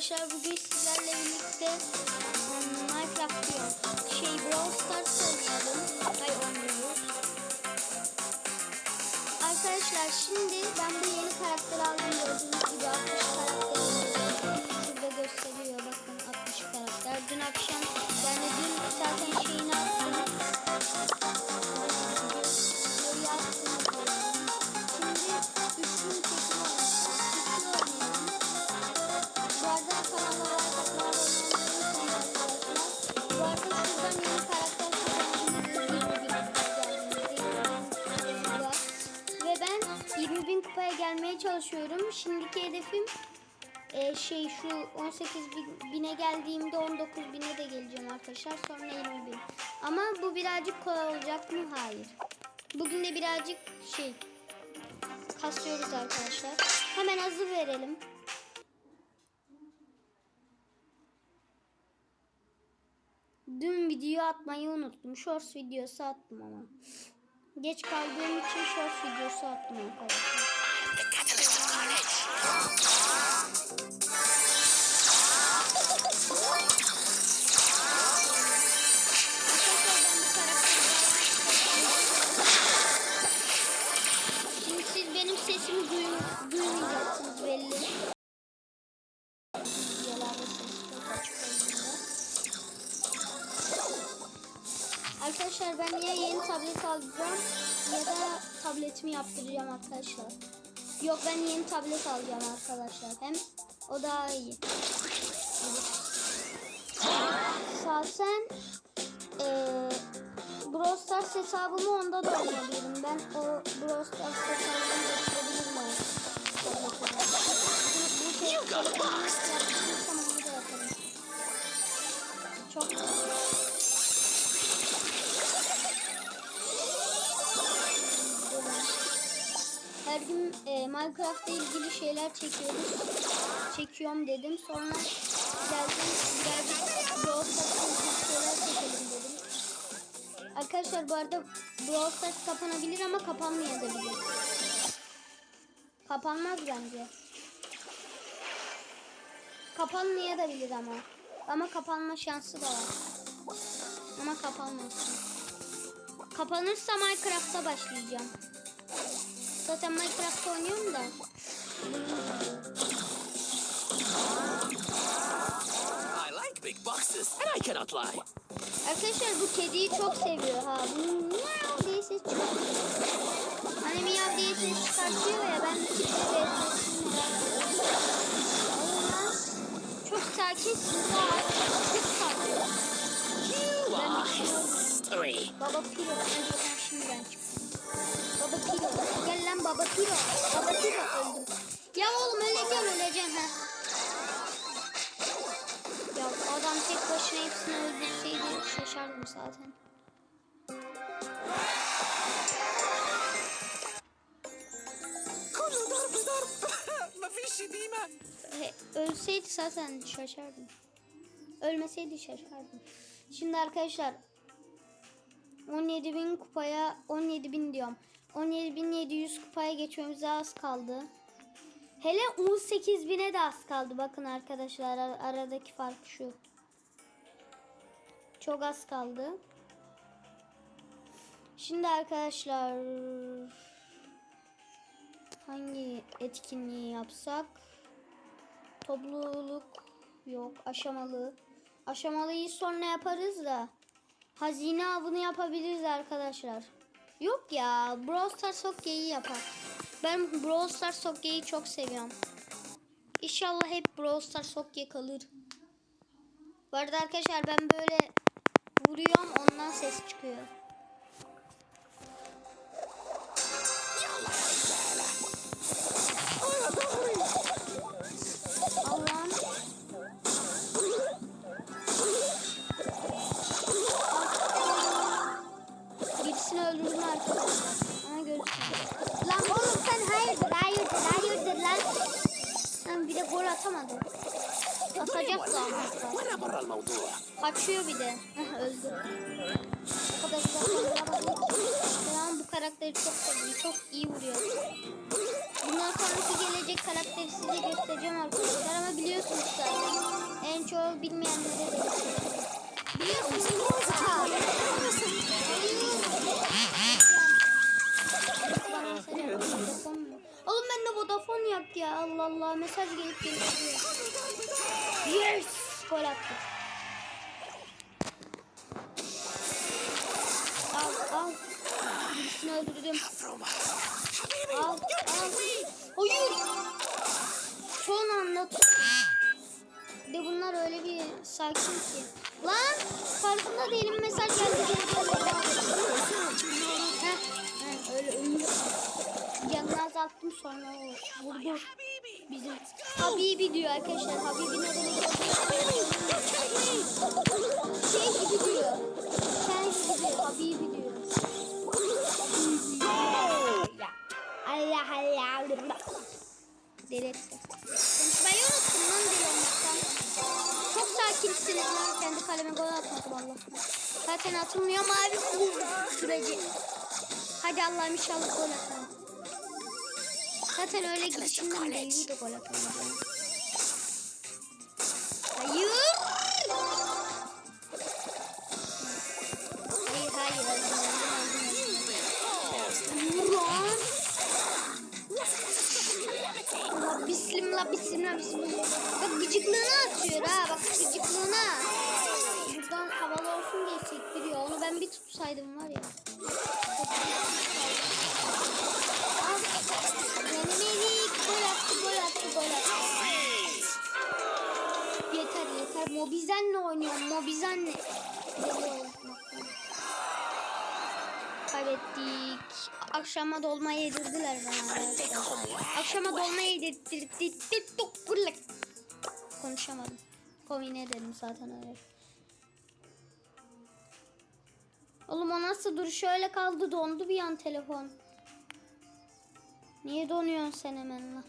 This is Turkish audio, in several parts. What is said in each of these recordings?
arkadaşlar bugün sizlerle birlikte um, Minecraft diyor. Şey Brawl Stars oynayalım. Hay oynuyoruz. Arkadaşlar şimdi ben bu yeni karakteri aldım gördüğünüz gibi 60 karakter. Şurada gösteriyor bakın 60 karakter. Dün akşam yani dün zaten şeyini attım. Hedefim e, şey şu 18 bin- bine geldiğimde 19 bine de geleceğim arkadaşlar. Sonra 20 bin. Ama bu birazcık kolay olacak mı? Hayır. Bugün de birazcık şey kasıyoruz arkadaşlar. Hemen hazır verelim. Dün video atmayı unuttum. Shorts videosu attım ama. Geç kaldığım için shorts videosu attım arkadaşlar. Sesimi duym- duymayacaksınız belli. Arkadaşlar ben ya yeni tablet alacağım ya da tabletimi yaptıracağım arkadaşlar. Yok ben yeni tablet alacağım arkadaşlar. Hem o daha iyi. Zaten eee Brawl Stars hesabımı onda da oynayabilirim. Ben o Brawl Stars. Bu, bu şey, You got boxed. yaptıysam onu her gün e, Minecraft'la ilgili şeyler çekiyoruz. Çekiyorum dedim. Sonra geldim birazcık Brawl Stars'la şeyler çekelim dedim. Arkadaşlar bu arada Brawl Stars kapanabilir ama kapanmayabilir. Kapanmaz bence. Kapanmayabilir ama. Ama kapanma şansı da var. Ama kapanmasın. Kapanırsa Minecraft'a başlayacağım. Zaten Minecraft oynuyorum da. I like big boxes, and I cannot lie. Arkadaşlar bu kediyi çok seviyor ha. Bunun miyav diye ses çıkartıyor. Hani miyav diye ses çıkartıyor ya ben de çok sakinsin ha. Çok sakin. You Ben bir şey. Baba Piro. öldüm zaten. E, ölseydi zaten şaşardım. Ölmeseydi şaşardım. Şimdi arkadaşlar 17.000 kupaya 17.000 diyorum. 17.700 kupaya geçmemize az kaldı. Hele 18.000'e de az kaldı. Bakın arkadaşlar aradaki fark şu. Çok az kaldı. Şimdi arkadaşlar hangi etkinliği yapsak? Topluluk yok. Aşamalı. Aşamalıyı sonra yaparız da. Hazine avını yapabiliriz arkadaşlar. Yok ya. Brawl Stars Hockey'i yapar. Ben Brawl Stars Hockey'i çok seviyorum. İnşallah hep Brawl Stars Hockey kalır. Bu arada arkadaşlar ben böyle vuruyorum ondan ses çıkıyor. Lan oğlum sen hayırdır hayırdır hayırdır lan. Lan bir de gol atamadı. Atacak da. Kaçıyor bir de. Öldü. O Ben bu karakteri çok seviyorum. Çok iyi vuruyor. Bundan sonraki gelecek karakteri size göstereceğim arkadaşlar ama biliyorsunuz zaten. En çoğu bilmeyenlere biliyorsunuz. Biliyorsunuz mi? Bana mesela Vodafone? Oğlum yok ya. Allah Allah mesaj gelip geliyor. Yes! Gol attık. Al al. Birisini öldürdüm. Al al. Hayır. Son anda tuttum. Bir de bunlar öyle bir sakin ki. Lan farkında değilim mesaj geldi. Heh, öyle ölüyor. Canını azalttım sonra vurdu. Bizim Habibi diyor arkadaşlar. Habibi ne demek? Şey gibi diyor. Kendi gibi Habibi diyor. Allah Allah. Deletti. Konuşmayı unuttum lan deli olmaktan. Çok sakinsiniz lan. Kendi kaleme gol atmadım Allah. Zaten atılmıyor mu abi bu süreci. Hadi Allah'ım inşallah gol atalım. Zaten öyle gidişinden belliydi gol atamayacağım. Hayır. Hayır hayır. hayır. Lan. Allah bismillah bismillah bismillah. Bak gıcıklığına atıyor ha bak gıcıklığına. Buradan havalı olsun diye sektiriyor. Onu ben bir tutsaydım var ya. Akşama dolma yedirdiler bana. Akşama dolma yedirttirdik. Konuşamadım. Komine dedim zaten öyle. Oğlum o nasıl dur şöyle kaldı dondu bir an telefon. Niye donuyorsun sen hemen lan?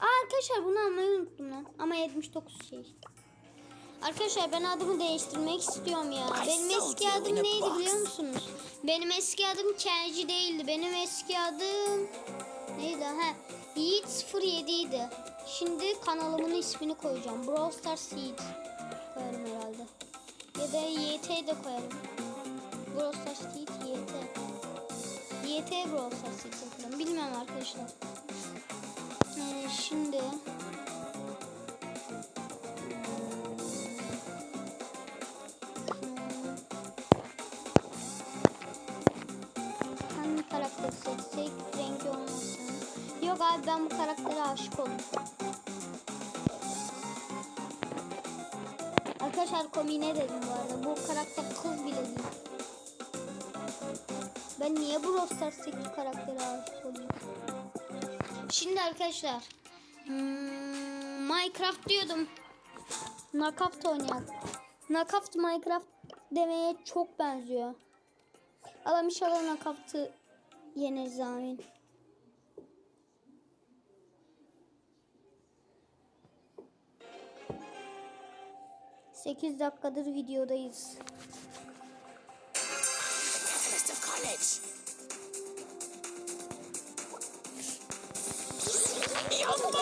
Aa, arkadaşlar bunu almayı unuttum lan. Ama 79 şey. Arkadaşlar ben adımı değiştirmek istiyorum ya. Benim eski adım neydi biliyor musunuz? Benim eski adım Kenji değildi. Benim eski adım neydi? Ha, Yiğit 07 idi. Şimdi kanalımın ismini koyacağım. Brawl Stars Yiğit koyarım herhalde. Ya da YT de koyarım. Brawl Stars Yiğit YT. YT Brawl Stars Yiğit. Bilmiyorum arkadaşlar. Ee, şimdi Abi ben bu karaktere aşık oldum. Arkadaşlar komine dedim bu arada. Bu karakter kız bile değil. Ben niye bu Rostars'taki karaktere aşık oldum? Şimdi arkadaşlar. Hmm, Minecraft diyordum. Minecraft oynayalım. Minecraft Minecraft demeye çok benziyor. Adam inşallah Minecraft'ı yenir zamin. 8 dakikadır videodayız. Yapma!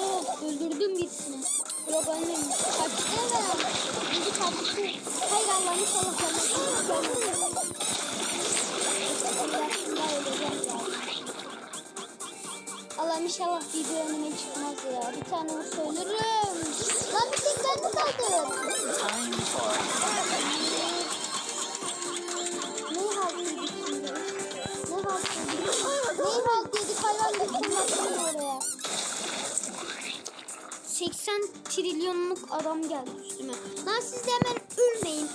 oh, öldürdüm birisini. Evet. Şimdi kaçtı. Hayır Allah'ım inşallah ölmez. Allah'ım inşallah video önüme çıkmaz ya. Bir tane olsa ölürüm. Lan bir tek ben mi kaldım? Ne halt yedik şimdi? Ne halt yedik? Ne halt yedik hayvan baksana oraya. 80 trilyonluk adam geldi üstüme. Lan siz de hemen ölmeyin.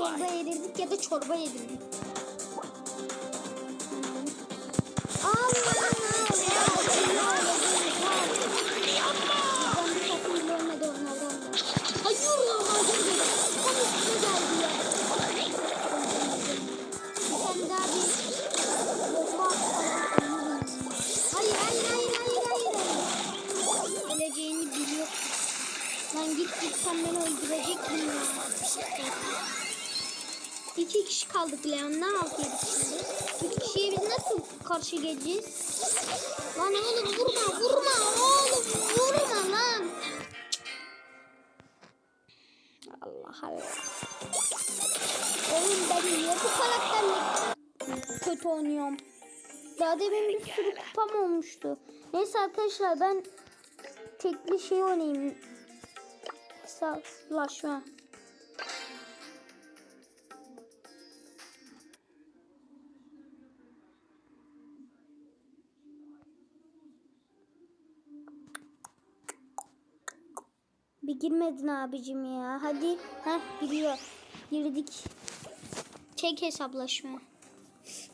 pizza yedirdik ya da çorba yedirdik. Allah! İki kişi kaldık Leon. Ne yapıyoruz şimdi? Üç kişiye biz nasıl karşı geleceğiz? Lan oğlum vurma vurma oğlum vurma lan. Allah Allah. Oğlum ben niye bu karakterle kötü oynuyorum? Daha demin bir sürü kupam olmuştu. Neyse arkadaşlar ben tekli şey oynayayım. Hesaplaşma. Bir girmedin abicim ya. Hadi. Heh giriyor. Girdik. Çek hesaplaşma. Şey.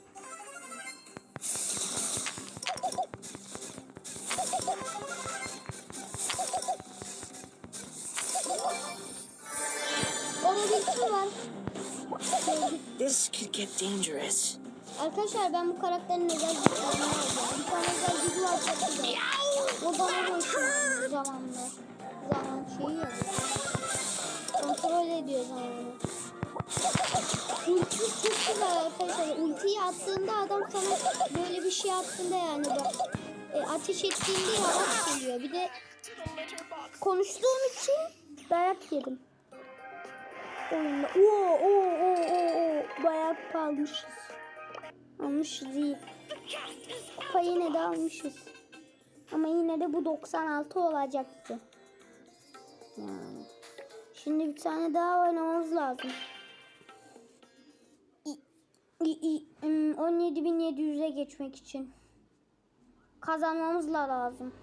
This could get dangerous. Arkadaşlar ben bu karakterin özel güçlerini alacağım. Bir tane özel gücü var. O bana hoşuma zamanla. Şeyi ya. Kontrol ediyor zamanı. Ulti çok güzel arkadaşlar. Ultiyi attığında adam sana böyle bir şey attığında yani bak. E, ateş ettiğinde yavaş geliyor. Bir de konuştuğum için dayak yedim. Oyunda. Oo oo oo oo oo. Bayağı kalmışız. Almışız iyi. Kupa yine de almışız. Ama yine de bu 96 olacaktı. Yani. Şimdi bir tane daha oynamamız lazım. İ- i- i- ım, 17.700'e geçmek için. Kazanmamız da lazım.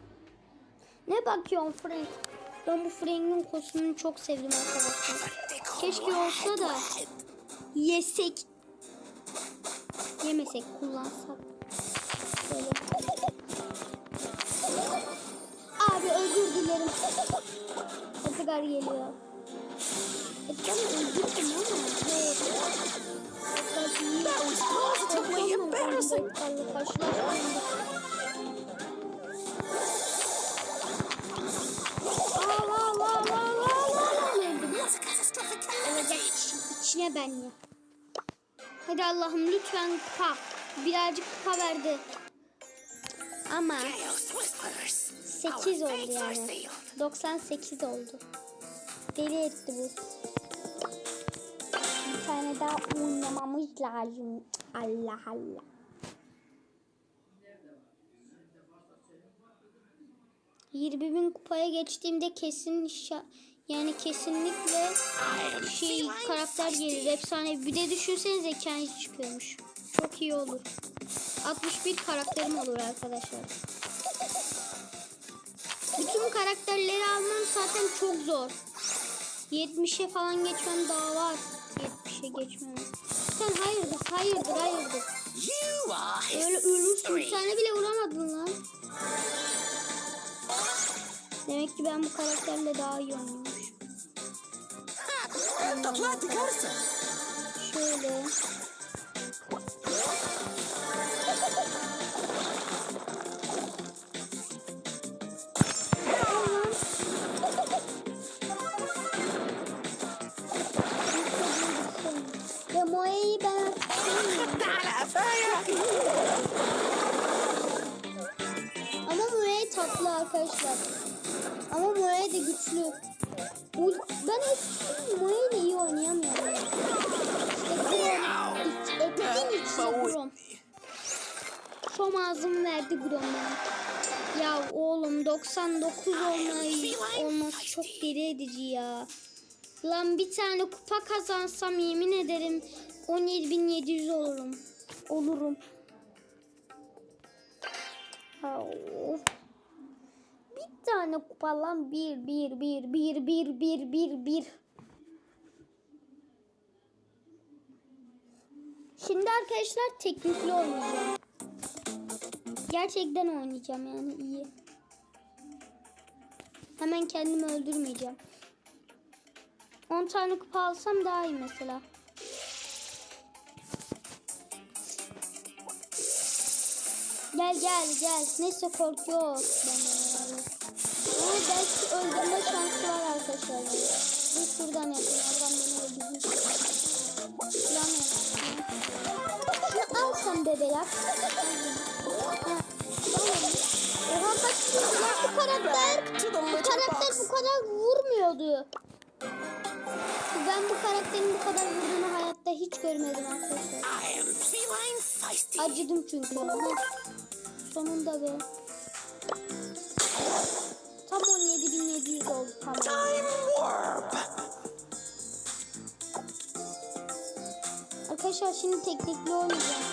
Ne bakıyorsun Frank? Ben bu Frank'in kostümünü çok sevdim arkadaşlar. Keşke olsa da yesek. Yemesek kullansak. Böyle. Abi özür dilerim. Buraya kadar geliyor. Etken öldürdüm ama. Evet. That was positively embarrassing. Olacak içine ben ya. Hadi Allah'ım lütfen kupa. Birazcık kupa verdi. Ama Chaos whispers. 8 Our oldu fates are yani. sealed. 98 oldu. Deli etti bu. Bir tane daha oynamamız lazım. Allah Allah. Yirmi bin kupaya geçtiğimde kesin yani kesinlikle şey karakter gelir. Efsane. Bir de düşünsenize kendi çıkıyormuş. Çok iyi olur. 61 karakterim olur arkadaşlar. Bütün karakterleri almam zaten çok zor. 70'e falan geçmem daha var. 70'e geçmem. Sen hayırdır, hayırdır, hayırdır. Öyle ölmüşsün. Bir tane bile vuramadın lan. Demek ki ben bu karakterle daha iyi oynuyormuşum. Tatlı karısı. Şöyle. 99 olmayı, olması çok deli edici ya. Lan bir tane kupa kazansam yemin ederim 17.700 olurum. Olurum. Bir tane kupa lan. Bir, bir, bir, bir, bir, bir, bir, bir. Şimdi arkadaşlar teknikli oynayacağım. Gerçekten oynayacağım yani iyi. Hemen kendimi öldürmeyeceğim. 10 tane kupa alsam daha iyi mesela. Gel gel gel. Neyse korku yok. belki öldürme şansı var arkadaşlar. Dur şuradan yapayım. Adam beni yapayım. Şunu al sen bebeler. Ha. Oha bak bu karakter, bu karakter bu kadar vurmuyordu. Ben bu karakterin bu kadar vurduğunu hayatta hiç görmedim arkadaşlar. Acıdım çünkü. Heh. Sonunda be. Tam 17.700 oldu tamam. Time warp. Arkadaşlar şimdi teknikli oynayacağım.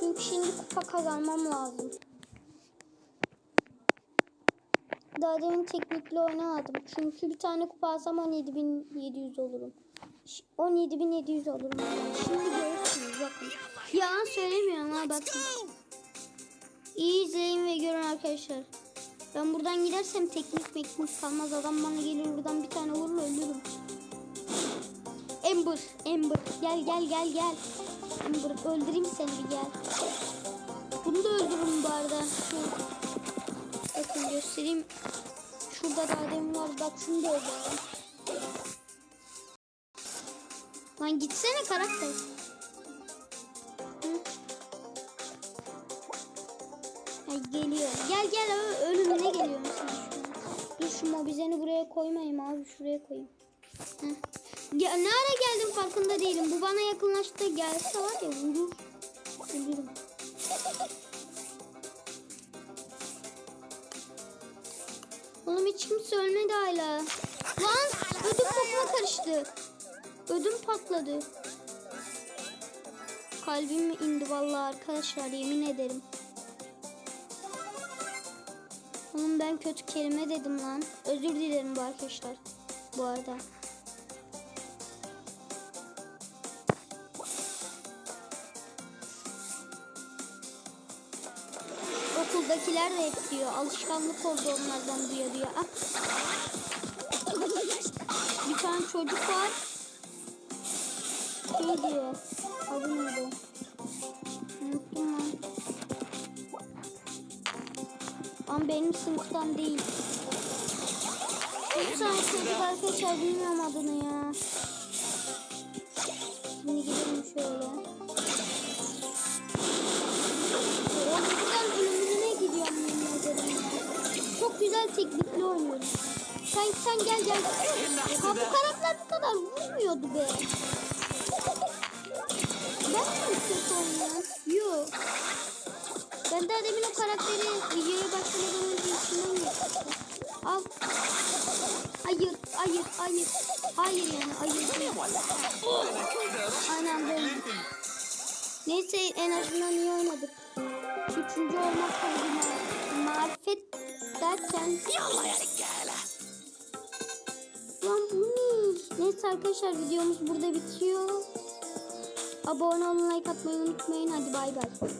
Çünkü şimdi kupa kazanmam lazım. Daha demin teknikli oynamadım. Çünkü bir tane kupa alsam 17.700 olurum. Ş- 17.700 olurum. Şimdi görürsünüz bakın. Yalan söylemiyorum ha bakın. İyi izleyin ve görün arkadaşlar. Ben buradan gidersem teknik meknik kalmaz. Adam bana gelir buradan bir tane vurur öldürürüm. Ember, Ember. Gel gel gel gel. Ember öldüreyim seni bir gel. Bunu da öldürürüm bu arada. Bakın göstereyim. Şurada da adem var. Bak şunu da öldürürüm. Lan gitsene karakter. Hı? Geliyor. Gel gel ölümüne geliyor an. Dur şu mobizeni buraya koymayayım abi şuraya koyayım. Ya, ne ara geldim farkında değilim. Bu bana yakınlaştı gelse var ya vurur. Ölürüm. Hiç kimse ölmedi hala. Lan ödüm bokuma karıştı. Ödüm patladı. Kalbim indi vallahi arkadaşlar yemin ederim. Oğlum ben kötü kelime dedim lan. Özür dilerim bu arkadaşlar. Bu arada. Okuldakiler de hep diyor. Alışkanlık oldu onlardan diyor diyor. Bir tane çocuk var. Şey diyor. Adı neydi? Unuttum lan. Ama benim sınıftan değil. Bir tane çocuk arkadaşlar bilmiyorum adını ya. Şimdi gidelim şöyle. O yüzden ölümüne gidiyorum yemin ederim ya. Çok güzel teknikli oynuyorum. Sen sen gel gel. Ha bu karakter bu kadar vurmuyordu be. Ben mi kötü oynuyorum? Yok. Ben daha demin o karakteri videoya başlamadan önce içinden geçtim. Al. Hayır, hayır, hayır. Hayır yani, hayır. Aynen böyle. Neyse en azından iyi oynadık. Üçüncü olmak ma- marifet derken yollayarak gel. Lan bu ne? Neyse arkadaşlar videomuz burada bitiyor. Abone olmayı, like atmayı unutmayın. Hadi bay bay.